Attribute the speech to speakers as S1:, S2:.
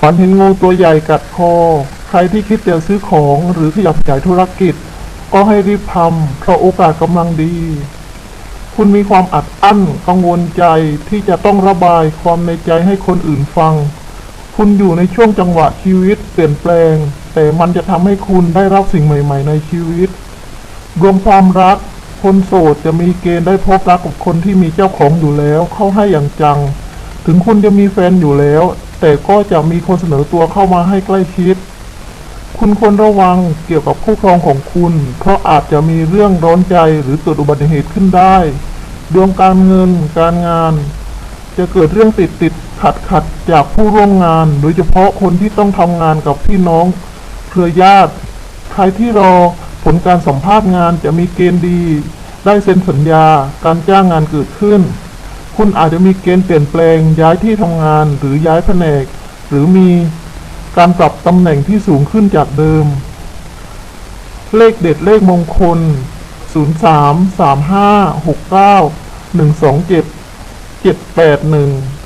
S1: ฝันเห็นงูตัวใหญ่กัดคอ ใครที่คิดจะซื้อของหรือขยับขยายธุรกิจ ก็ให้รีบทำเพราะโอกาสกำลังดี คุณมีความอัดอั้นกังวลใจที่จะต้องระบายความในใจให้คนอื่นฟัง คุณอยู่ในช่วงจังหวะชีวิตเปลี่ยนแปลง แต่มันจะทำให้คุณได้รับสิ่งใหม่ ๆ ในชีวิต รวมความรัก คนโสดจะมีเกณฑ์ได้พบรักกับคนที่มีเจ้าของอยู่แล้ว เข้าให้อย่างจัง ถึงคุณจะมีแฟนอยู่แล้ว แต่ก็จะมีคนเสนอตัวเข้ามาให้ใกล้ชิด คุณควรระวังเกี่ยวกับคู่ครองของคุณ เพราะอาจจะมีเรื่องร้อนใจหรือเกิดอุบัติเหตุขึ้นได้ ดวงการเงิน การงาน จะเกิดเรื่องติดติดขัดขัดจากผู้ร่วมงาน โดยเฉพาะคนที่ต้องทำงานกับพี่น้องเครือญาติ ใครที่รอผลการสัมภาษณ์งานจะมีเกณฑ์ดี ได้เซ็นสัญญาการจ้างงานเกิดขึ้น คุณอาจจะมีเกณฑ์เปลี่ยนแปลงย้ายที่ทำงานหรือย้ายแผนก หรือมีการปรับตำแหน่งที่สูงขึ้นจากเดิม เลขเด็ดเลขมงคล 0 3 3 5 6 9 1 2 7 7 8 1